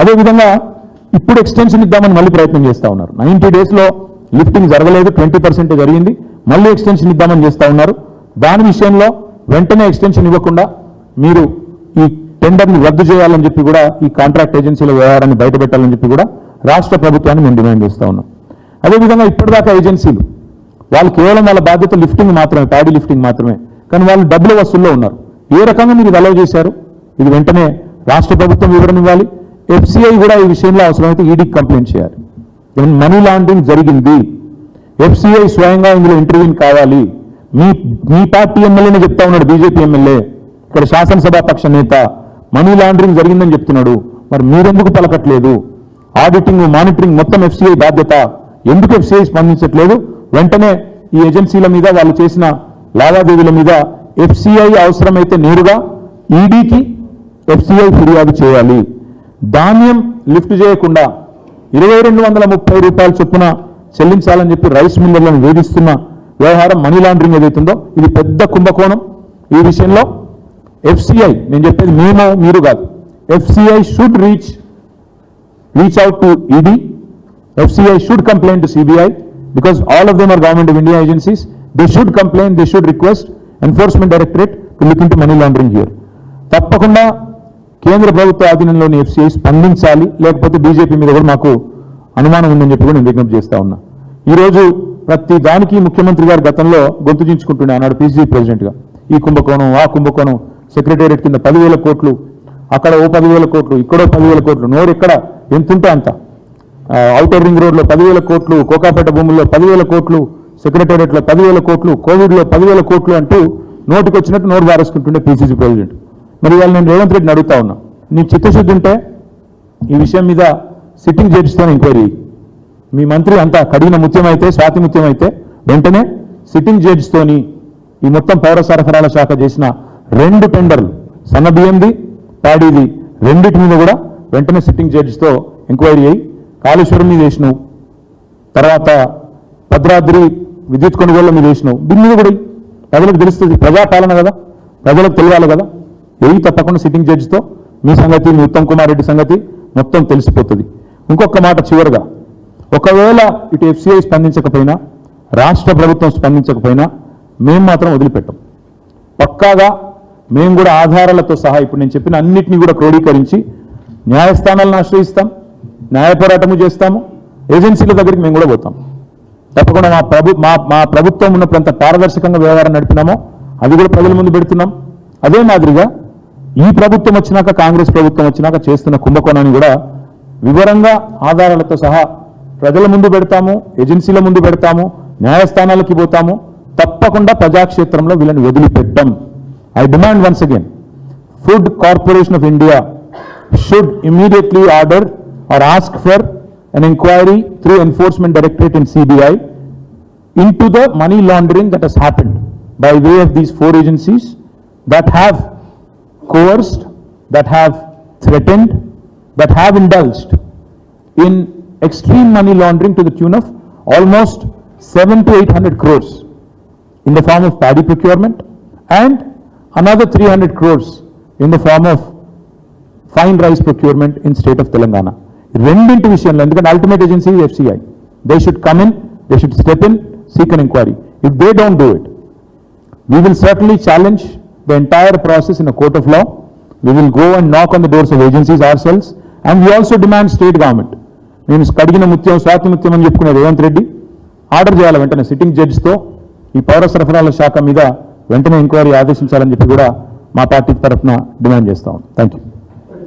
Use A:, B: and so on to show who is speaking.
A: అదేవిధంగా ఇప్పుడు ఎక్స్టెన్షన్ ఇద్దామని మళ్ళీ ప్రయత్నం చేస్తూ ఉన్నారు. నైంటీ డేస్లో లిఫ్టింగ్ జరగలేదు ట్వంటీ పర్సెంట్ జరిగింది. మళ్ళీ ఎక్స్టెన్షన్ ఇద్దామని చేస్తూ ఉన్నారు. దాని విషయంలో వెంటనే ఎక్స్టెన్షన్ ఇవ్వకుండా మీరు ఈ టెండర్ని రద్దు చేయాలని చెప్పి కూడా ఈ కాంట్రాక్ట్ ఏజెన్సీల వ్యవహారాన్ని బయటపెట్టాలని చెప్పి కూడా రాష్ట్ర ప్రభుత్వాన్ని మేము డిమాండ్ చేస్తూ ఉన్నాం. అదేవిధంగా ఇప్పటిదాకా ఏజెన్సీలు వాళ్ళు కేవలం వాళ్ళ బాధ్యత లిఫ్టింగ్ మాత్రమే ప్యాడీ లిఫ్టింగ్ మాత్రమే. కానీ వాళ్ళు డబ్బుల వసూల్లో ఉన్నారు. ఏ రకంగా మీరు ఇది అలవ్ చేశారు? ఇది వెంటనే రాష్ట్ర ప్రభుత్వం వివరణ ఇవ్వాలి. ఎఫ్సిఐ కూడా ఈ విషయంలో అవసరమైతే ఈడీకి కంప్లైంట్ చేయాలి. ఈవెన్ మనీ లాండరింగ్ జరిగింది ఎఫ్సిఐ స్వయంగా ఇందులో ఇంటర్వ్యూన్ కావాలి. మీ మీ పార్టీ ఎమ్మెల్యేనే చెప్తా ఉన్నాడు బీజేపీ ఎమ్మెల్యే. ఇక్కడ శాసనసభా పక్ష నేత మనీ లాండరింగ్ జరిగిందని చెప్తున్నాడు. మరి మీరెందుకు పలకట్లేదు? ఆడిటింగ్ మానిటరింగ్ మొత్తం ఎఫ్సిఐ బాధ్యత. ఎందుకు ఎఫ్సిఐ స్పందించట్లేదు? వెంటనే ఈ ఏజెన్సీల మీద వాళ్ళు చేసిన లావాదేవీల మీద ఎఫ్సిఐ అవసరమైతే నేరుగా ఈడీకి ఎఫ్సిఐ ఫిర్యాదు చేయాలి. ధాన్యం లిఫ్ట్ చేయకుండా ఇరవై రెండు వందల ముప్పై రూపాయల చొప్పున చెల్లించాలని చెప్పి రైస్ మిల్లర్లను వేధిస్తున్న వ్యవహారం మనీ లాండరింగ్ ఏదైతుందో ఇది పెద్ద కుంభకోణం. ఈ విషయంలో ఎఫ్సిఐ నేను చెప్పేది మేము మీరు కాదు. FCI should reach reach out to ED FCI should complaint to CBI because all of them are government of India agencies they should complaint they should request enforcement directorate to look into money laundering here తప్పకుండా కేంద్ర ప్రభుత్వ ఆధీనంలోని FCI స్పందించాలి లేకపోతే BJP మీద కూడా మాకు అనుమానం ఉందని చెప్పి కూడా నేను విజ్ఞప్తి చేస్తా ఉన్నా. ఈరోజు ప్రతి దానికి ముఖ్యమంత్రి గారు గతంలో గొంతు చించుకుంటుండే ఆనాడు పీజీ ప్రెసిడెంట్గా ఈ కుంభకోణం ఆ కుంభకోణం సెక్రటేరియట్ కింద పదివేల కోట్లు అక్కడ ఓ పదివేల కోట్లు ఇక్కడో పదివేల కోట్లు నోరు ఎక్కడ ఎంతుంటే అంత? ఔటర్ రింగ్ రోడ్లో పదివేల కోట్లు కోకాపేట భూముల్లో పదివేల కోట్లు సెక్రటేరియట్లో పదివేల కోట్లు కోవిడ్లో పదివేల కోట్లు అంటూ నోటికి వచ్చినట్టు నోరు బారేసుకుంటుండే పీసీసీ ప్రెసిడెంట్. మరి ఇవాళ నేను రేవంత్ రెడ్డిని అడుగుతా ఉన్నా. నీ చిత్తశుద్ధి ఉంటే ఈ విషయం మీద సిట్టింగ్ జడ్జితో ఎంక్వైరీ. మీ మంత్రి అంతా కడిగిన ముత్యం అయితే స్వాతి ముత్యమైతే వెంటనే సిట్టింగ్ జడ్జితోని ఈ మొత్తం పౌర సరఫరాల శాఖ చేసిన రెండు టెండర్లు సన్న బియ్యంది ప్యాడీది రెండింటి మీద కూడా వెంటనే సిట్టింగ్ జడ్జితో ఎంక్వైరీ అయ్యి కాళేశ్వరం మీద వేసినావు. తర్వాత భద్రాద్రి విద్యుత్ కొనుగోళ్ళ మీద వేసినావు. దీని మీద కూడా ప్రజలకు తెలుస్తుంది ప్రజాపాలన కదా ప్రజలకు తెలియాలి కదా. వెయ్యి తప్పకుండా సిట్టింగ్ జడ్జితో మీ సంగతి మీ ఉత్తమ్ కుమార్ రెడ్డి సంగతి మొత్తం తెలిసిపోతుంది. ఇంకొక మాట చివరిగా ఒకవేళ ఇటు ఎఫ్సిఐ స్పందించకపోయినా రాష్ట్ర ప్రభుత్వం స్పందించకపోయినా మేము మాత్రం వదిలిపెట్టాం. పక్కాగా మేము కూడా ఆధారాలతో సహా ఇప్పుడు నేను చెప్పిన అన్నిటినీ కూడా క్రోడీకరించి న్యాయస్థానాలను ఆశ్రయిస్తాం న్యాయ పోరాటము చేస్తాము ఏజెన్సీల దగ్గరికి మేము కూడా పోతాం. తప్పకుండా మా ప్రభు మా మా ప్రభుత్వం ఉన్నప్పుడు ఎంత పారదర్శకంగా వ్యవహారం నడిపినామో అది కూడా ప్రజల ముందు పెడుతున్నాం. అదే మాదిరిగా ఈ ప్రభుత్వం వచ్చినాక కాంగ్రెస్ ప్రభుత్వం వచ్చినాక చేస్తున్న కుంభకోణాన్ని కూడా వివరంగా ఆధారాలతో సహా ప్రజల ముందు పెడతాము ఏజెన్సీల ముందు పెడతాము న్యాయస్థానాలకి పోతాము. తప్పకుండా ప్రజాక్షేత్రంలో వీళ్ళని వదిలిపెట్టం. I demand once again food corporation of India should immediately order or ask for an inquiry through enforcement directorate and CBI into the money laundering that has happened by way of these four agencies that have coerced, that have threatened, that have indulged in extreme money laundering to the tune of almost 7 to 800 crores in the form of paddy procurement and another 300 crores in the form of fine rice procurement in state of Telangana రెండింటి విషయంలో ఎందుకంటే ultimate agency FCI they should come in they should step in seek an enquiry if they don't do it we will certainly challenge The entire process in a court of law. We will go and knock on the doors of agencies ourselves, and we also demand state government. నేను కడిగిన ముత్యం స్వాతి ముత్యం అని చెప్పుకునే Revanth Reddy order చేయాలి వెంటనే sitting జడ్జితో ఈ పౌర సరఫరాల శాఖ మీద వెంటనే ఎంక్వైరీ ఆదేశించాలని చెప్పి కూడా మా పార్టీ తరఫున డిమాండ్ చేస్తాం థ్యాంక్ యూ